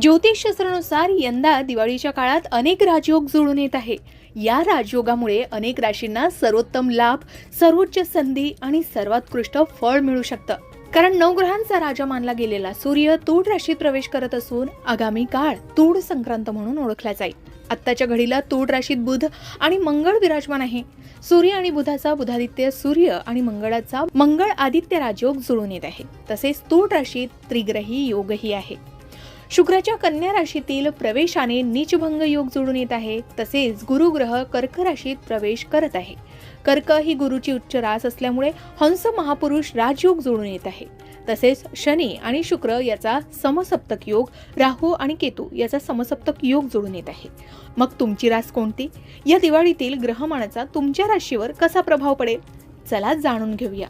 ज्योतिषशास्त्रानुसार यंदा दिवाळीच्या काळात अनेक राजयोग जुळून येत आहे. या राजयोगामुळे अनेक राशींना सर्वोत्तम लाभ सर्वोच्च संधी आणि सर्वोत्कृष्ट फळ मिळू शकतं. कारण नवग्रहांचा राजा मानला गेलेला सूर्य तूळ राशीत प्रवेश करत असून आगामी काळ तूळ संक्रांत म्हणून ओळखला जाईल. आत्ताच्या घडीला तूळ राशीत बुध आणि मंगळ विराजमान आहे. सूर्य आणि बुधाचा बुधादित्य सूर्य आणि मंगळाचा मंगळ आदित्य राजयोग जुळून येत आहे. तसेच तूळ राशीत त्रिग्रही योगही आहे. शुक्राच्या कन्या राशीतील प्रवेशाने नीचभंग योग जोडून येत आहे. तसेच गुरुग्रह कर्क राशीत प्रवेश करत आहे. कर्क ही गुरुची उच्च रास असल्यामुळे हंस महापुरुष राजयोग जोडून येत आहे. तसेच शनी आणि शुक्र याचा समसप्तक योग राहू आणि केतू याचा समसप्तक योग जोडून येत आहे. मग तुमची रास कोणती? या दिवाळीतील ग्रहमानाचा तुमच्या राशीवर कसा प्रभाव पडेल? चला जाणून घेऊया.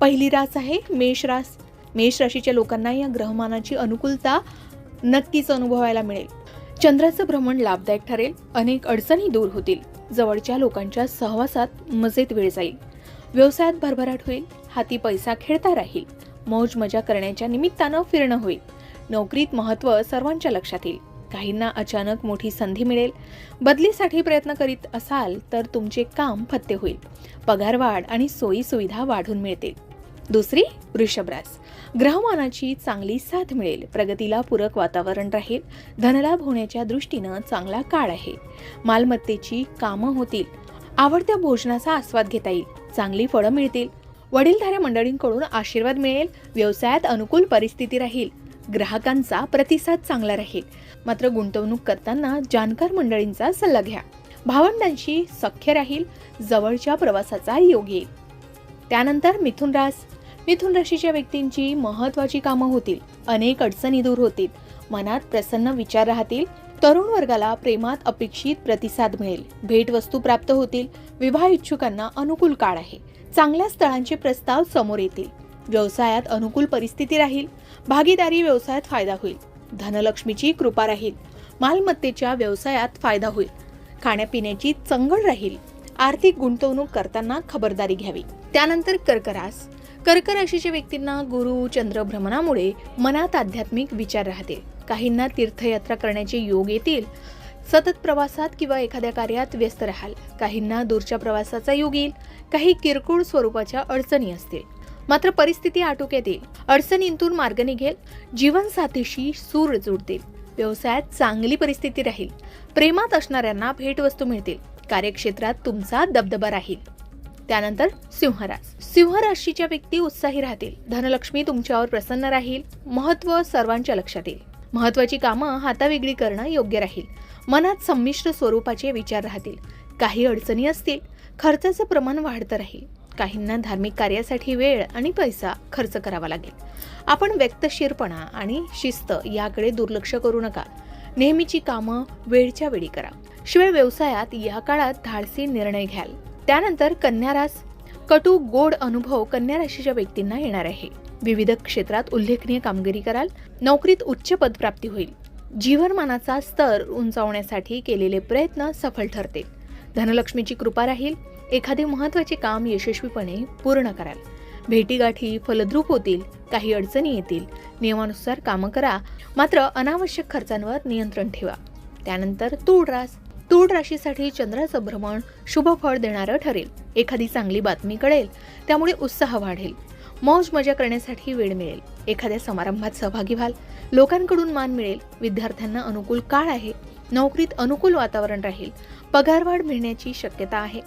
पहिली रास आहे मेष रास. मेष राशीच्या लोकांना या ग्रहमानाची अनुकूलता नक्कीच अनुभवायला मिळेल. चंद्राचं भ्रमण लाभदायक ठरेल. अनेक अडचणी दूर होतील. जवळच्या लोकांच्या सहवासात मजेत वेळ जाईल. व्यवसायात भरभराट होईल. हाती पैसा खेळता राहील. मौज मजा करण्याच्या निमित्तानं फिरणं होईल. नोकरीत महत्त्व सर्वांच्या लक्षात येईल. काहींना अचानक मोठी संधी मिळेल. बदलीसाठी प्रयत्न करीत असाल तर तुमचे काम फत्ते होईल. पगारवाढ आणि सोयी सुविधा वाढून मिळतील. दुसरी वृषभ ग्रहमानाची चांगली साथ मिळेल. प्रगतीला पूरक वातावरण राहील. धनलाभ होण्याच्या दृष्टीनं चांगला काळ आहे. मालमत्तेची कामं होतील. आवडत्या भोजनाचा आस्वाद घेता येईल. चांगली फळं मिळतील. वडीलधाऱ्या मंडळींकडून आशीर्वाद मिळेल. व्यवसायात अनुकूल परिस्थिती राहील. ग्राहकांचा प्रतिसाद चांगला राहील. मात्र गुंतवणूक करताना जाणकार मंडळींचा सल्ला घ्या. भावंडांशी सख्य राहील. जवळच्या प्रवासाचा योग येईल. त्यानंतर मिथुन रास मिथुन राशीच्या व्यक्तींची महत्वाची कामं होतील. अनेक अडचणी दूर होतील. मनात प्रसन्न विचार राहतील. तरुण वर्गाला प्रेमात अपेक्षित प्रतिसाद मिळेल. भेटवस्तू प्राप्त होतील. विवाह इच्छुकांना अनुकूल काळ आहे. चांगल्या स्थळांचे प्रस्ताव समोर येतील. व्यवसायात अनुकूल परिस्थिती राहील. भागीदारी व्यवसायात फायदा होईल. धनलक्ष्मीची कृपा राहील. मालमत्तेच्या व्यवसायात फायदा होईल. खाण्यापिण्याची चंगळ राहील. आर्थिक गुंतवणूक करताना खबरदारी घ्यावी. त्यानंतर कर्करास कर्क राशीच्या व्यक्तींना गुरु चंद्र भ्रमणामुळे मनात आध्यात्मिक विचार राहतील. काहींना तीर्थयात्रा करण्याचे योग येतील सतत प्रवासात किंवा एखाद्या कार्यात व्यस्त राहाल. काहींना दूरच्या प्रवासाचा योग येईल काही किरकोळ स्वरूपाच्या अडचणी असतील. मात्र परिस्थिती आटोक्यात येईल. अडचणींतून मार्ग निघेल जीवनसाथीशी सूर जुडतील. व्यवसायात चांगली परिस्थिती राहील. प्रेमात असणाऱ्यांना भेटवस्तू मिळतील. कार्यक्षेत्रात तुमचा दबदबा राहील. त्यानंतर सिंहरास सिंह राशीच्या व्यक्ती उत्साही राहतील. धनलक्ष्मी तुमच्यावर प्रसन्न राहील. महत्त्व सर्वांच्या लक्षात येईल. महत्वाची कामं हातावेगळी करणं योग्य राहील. मनात संमिश्र स्वरूपाचे विचार राहतील. काही अडचणी असतील खर्चाचं प्रमाण वाढतं राहील. काहींना धार्मिक कार्यासाठी वेळ आणि पैसा खर्च करावा लागेल. आपण व्यक्तशीरपणा आणि शिस्त याकडे दुर्लक्ष करू नका. नेहमीची कामं वेळच्या वेळी करा. शिवाय व्यवसायात या काळात धाडसी निर्णय घ्याल. त्यानंतर कन्या रास कटू गोड अनुभव कन्या राशीच्या व्यक्तींना येणार आहे. विविध क्षेत्रात उल्लेखनीय कामगिरी कराल. नोकरीत उच्च पदप्राप्ती होईल. जीवनमानाचा स्तर उंचावण्यासाठी केलेले प्रयत्न सफल ठरतील धनलक्ष्मीची कृपा राहील. एखादे महत्त्वाचे काम यशस्वीपणे पूर्ण कराल. भेटीगाठी फलद्रूप होतील. काही अडचणी येतील. नियमानुसार कामं करा. मात्र अनावश्यक खर्चांवर नियंत्रण ठेवा. त्यानंतर तूळ रास. तूळ राशीसाठी चंद्राचं भ्रमण शुभ फळ देणारं ठरेल. एखादी चांगली बातमी कळेल त्यामुळे उत्साह वाढेल. मौज मजा करण्यासाठी वेळ मिळेल. एखाद्या समारंभात सहभागी व्हाल. लोकांकडून मान मिळेल. विद्यार्थ्यांना अनुकूल काळ आहे. नोकरीत अनुकूल वातावरण राहील. पगारवाढ मिळण्याची शक्यता आहे.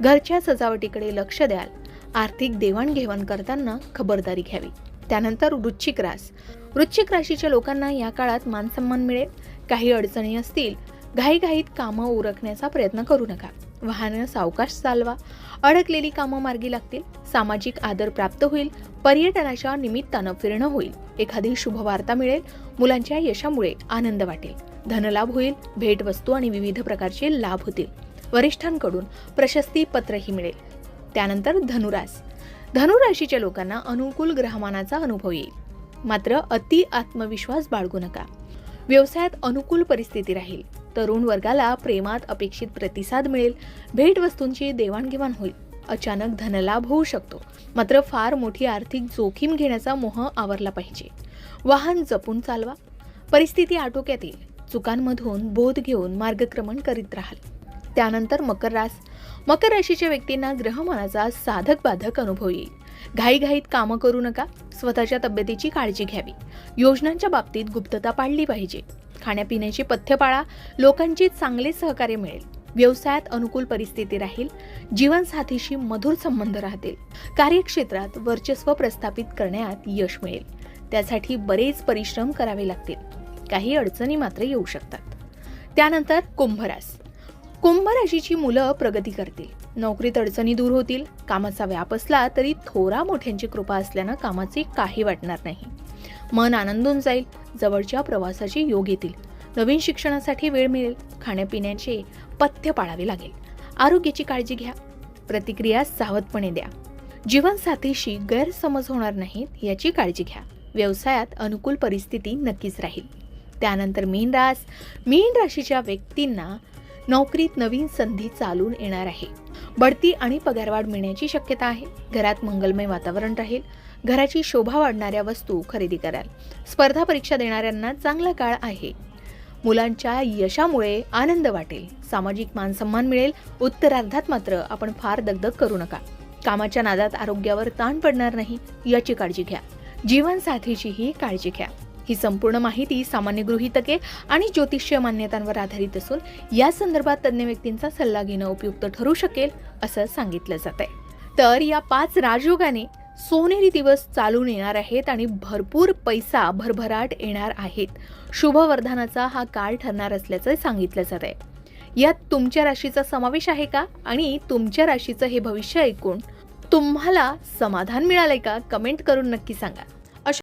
घरच्या सजावटीकडे लक्ष द्याल. आर्थिक देवाणघेवाण करताना खबरदारी घ्यावी. त्यानंतर वृश्चिक रास. वृश्चिक राशीच्या लोकांना या काळात मानसन्मान मिळेल. काही अडचणी असतील घाईघाईत कामं उरकण्याचा प्रयत्न करू नका. वाहनं सावकाश चालवा. अडकलेली कामं मार्गी लागतील. सामाजिक आदर प्राप्त होईल. पर्यटनाच्या निमित्तानं फिरणं होईल. एखादी शुभवार्ता मिळेल. मुलांच्या यशामुळे आनंद वाटेल. धनलाभ होईल. भेटवस्तू आणि विविध प्रकारचे लाभ होतील. वरिष्ठांकडून प्रशस्ती पत्रही मिळेल. त्यानंतर धनुरास. धनुराशीच्या लोकांना अनुकूल ग्रहमानाचा अनुभव येईल. मात्र अति आत्मविश्वास बाळगू नका. व्यवसायात अनुकूल परिस्थिती राहील. तरुण वर्गाला प्रेमात अपेक्षित प्रतिसाद मिळेल. भेटवस्तूंची देवाणघेवाण होईल. अचानक धनलाभ होऊ शकतो. मात्र फार मोठी आर्थिक जोखीम घेण्याचा मोह आवरला पाहिजे. वाहन जपून चालवा. परिस्थिती आटोक्यात येईल. चुकांमधून बोध घेऊन मार्गक्रमण करीत राहाल. त्यानंतर मकर रास. मकर राशीच्या व्यक्तींना ग्रहमानाचा साधक बाधक अनुभव येईल. घाईघाईत कामं करू नका. स्वतःच्या तब्येतीची काळजी घ्यावी. योजनांच्या बाबतीत गुप्तता पाळली पाहिजे. खाण्यापिण्याची पथ्य पाळा. लोकांची चांगले सहकार्य मिळेल. व्यवसायात अनुकूल परिस्थिती राहील. जीवनसाथीशी मधुर संबंध राहतील. कार्यक्षेत्रात वर्चस्व प्रस्थापित करण्यात यश मिळेल. त्यासाठी बरेच परिश्रम करावे लागतील. काही अडचणी मात्र येऊ शकतात. त्यानंतर कुंभरास. कुंभ राशीची मुलं प्रगती करतील. नोकरीत अडचणी दूर होतील कामाचा व्याप असला तरी थोरा मोठ्यांची कृपा असल्यानं कामाचे काही वाटणार नाही. मन आनंदून जाईल जवळच्या प्रवासाचे योग येतील. नवीन शिक्षणासाठी वेळ मिळेल खाण्यापिण्याचे पथ्य पाळावे लागेल. आरोग्याची काळजी घ्या प्रतिक्रिया सावधपणे द्या. जीवनसाथीशी गैरसमज होणार नाहीत याची काळजी घ्या. व्यवसायात अनुकूल परिस्थिती नक्कीच राहील. त्यानंतर मीन रास मीन राशीच्या व्यक्तींना नोकरीत नवीन संधी चालून येणार आहे. बढती आणि पगारवाढ मिळण्याची शक्यता आहे. घरात मंगलमय वातावरण राहील. घराची शोभा वाढणाऱ्या वस्तू खरेदी कराल. स्पर्धा परीक्षा देणाऱ्यांना चांगला काळ आहे. मुलांच्या यशामुळे आनंद वाटेल. सामाजिक मानसन्मान मिळेल. उत्तरार्धात मात्र आपण फार दगदग करू नका. कामाच्या नादात आरोग्यावर ताण पडणार नाही. याची काळजी घ्या. जीवनसाथीचीही काळजी घ्या. ही संपूर्ण माहिती सामान्य गृहितके आणि ज्योतिषीय मान्यतांवर आधारित असून या संदर्भात तज्ज्ञ व्यक्तींचा सल्ला घेणं उपयुक्त ठरू शकेल असं सांगितलं जात आहे तर या पाच राजयोगाने सोनेरी दिवस चालून येणार आहेत आणि भरपूर पैसा भरभराट येणार आहेत. शुभवर्धनाचा हा काळ ठरणार असल्याचं सांगितलं जात आहे यात तुमच्या राशीचा समावेश आहे का? आणि तुमच्या राशीचं हे भविष्य ऐकून तुम्हाला समाधान मिळालंय का? कमेंट करून नक्की सांगा.